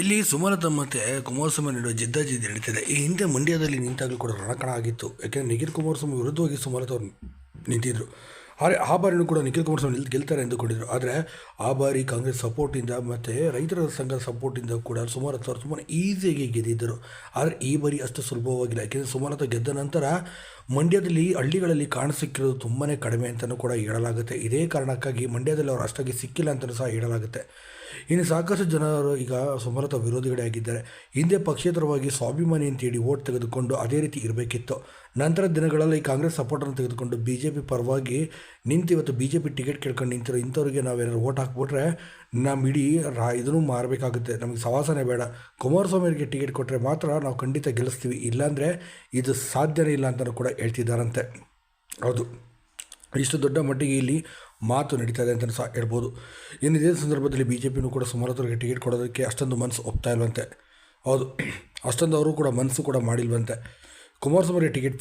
ಇಲ್ಲಿ ಸುಮಲತಾ ಮತ್ತೆ ಕುಮಾರಸ್ವಾಮಿ ನಡುವೆ ಜಿದ್ದಾಜಿದ್ದಿ ನಡೀತಿದೆ. ಈ ಹಿಂದೆ ಮಂಡ್ಯದಲ್ಲಿ ನಿಂತಾಗಲೂ ಕೂಡ ರಣಕಣ ಆಗಿತ್ತು. ಯಾಕೆಂದರೆ ನಿಖಿಲ್ ಕುಮಾರಸ್ವಾಮಿ ವಿರುದ್ಧವಾಗಿ ಸುಮಲತಾ ಅವರು ನಿಂತಿದ್ದರು ಆದರೆ ಆ ಬಾರಿನೂ ಕೂಡ ನಿಖಿಲ್ ಕುಮಾರಸ್ವಾಮಿ ಗೆಲ್ತಾರೆ ಎಂದುಕೊಂಡಿದ್ದರು ಆದರೆ ಆ ಬಾರಿ ಕಾಂಗ್ರೆಸ್ ಸಪೋರ್ಟಿಂದ ಮತ್ತು ರೈತರ ಸಂಘದ ಸಪೋರ್ಟಿಂದ ಕೂಡ ಸುಮಲತಾ ಅವರು ತುಂಬಾ ಈಸಿಯಾಗಿ ಗೆದ್ದಿದ್ದರು. ಆದರೆ ಈ ಬಾರಿ ಅಷ್ಟು ಸುಲಭವಾಗಿಲ್ಲ. ಯಾಕೆಂದರೆ ಸುಮಲತಾ ಗೆದ್ದ ನಂತರ ಮಂಡ್ಯದಲ್ಲಿ ಹಳ್ಳಿಗಳಲ್ಲಿ ಕಾಣಸಿಕ್ಕಿರೋದು ತುಂಬಾ ಕಡಿಮೆ ಅಂತಲೂ ಕೂಡ ಹೇಳಲಾಗುತ್ತೆ. ಇದೇ ಕಾರಣಕ್ಕಾಗಿ ಮಂಡ್ಯದಲ್ಲಿ ಅವರು ಅಷ್ಟಾಗಿ ಸಿಕ್ಕಿಲ್ಲ ಅಂತಲೂ ಸಹ ಹೇಳಲಾಗುತ್ತೆ. ಇನ್ನು ಸಾಕಷ್ಟು ಜನರು ಈಗ ಸುಮಲತಾ ವಿರೋಧಿಗಳೇ ಆಗಿದ್ದಾರೆ. ಹಿಂದೆ ಪಕ್ಷೇತರವಾಗಿ ಸ್ವಾಭಿಮಾನಿ ಅಂತೇಳಿ ಓಟ್ ತೆಗೆದುಕೊಂಡು ಅದೇ ರೀತಿ ಇರಬೇಕಿತ್ತು. ನಂತರ ದಿನಗಳಲ್ಲಿ ಕಾಂಗ್ರೆಸ್ ಸಪೋರ್ಟನ್ನು ತೆಗೆದುಕೊಂಡು ಬಿ ಜೆ ಪಿ ಪರವಾಗಿ ನಿಂತು ಇವತ್ತು ಬಿ ಜೆ ಪಿ ಟಿಕೆಟ್ ಕೇಳ್ಕೊಂಡು ನಿಂತಿರೋ ಇಂಥವ್ರಿಗೆ ನಾವೇನಾದ್ರು ಓಟ್ ಹಾಕ್ಬಿಟ್ರೆ ನಮ್ಮ ಇಡೀ ರಾ ಇದನ್ನು ಮಾರಬೇಕಾಗುತ್ತೆ. ನಮಗೆ ಸವಾಸನೆ ಬೇಡ. ಕುಮಾರಸ್ವಾಮಿ ಅವರಿಗೆ ಟಿಕೆಟ್ ಕೊಟ್ಟರೆ ಮಾತ್ರ ನಾವು ಖಂಡಿತ ಗೆಲ್ಲಿಸ್ತೀವಿ. ಇಲ್ಲಾಂದರೆ ಇದು ಸಾಧ್ಯನೇ ಇಲ್ಲ ಅಂತಲೂ ಕೂಡ ಹೇಳ್ತಿದ್ದಾರಂತೆ. ಹೌದು. ಇಷ್ಟು ದೊಡ್ಡ ಮಟ್ಟಿಗೆ ಇಲ್ಲಿ ಮಾತು ನಡೀತಾ ಇದೆ ಅಂತಲೂ ಸಹ ಹೇಳ್ಬೋದು. ಇನ್ನು ಇದೇ ಸಂದರ್ಭದಲ್ಲಿ ಬಿ ಜೆ ಪಿನೂ ಕೂಡ ಸುಮಾರತರಿಗೆ ಟಿಕೆಟ್ ಕೊಡೋದಕ್ಕೆ ಅಷ್ಟೊಂದು ಮನಸ್ಸು ಒಪ್ತಾ ಇಲ್ವಂತೆ. ಹೌದು. ಅಷ್ಟೊಂದು ಅವರು ಕೂಡ ಮನಸ್ಸು ಕೂಡ ಮಾಡಿಲ್ವಂತೆ. ಕುಮಾರಸ್ವಾಮಿ ಟಿಕೆಟ್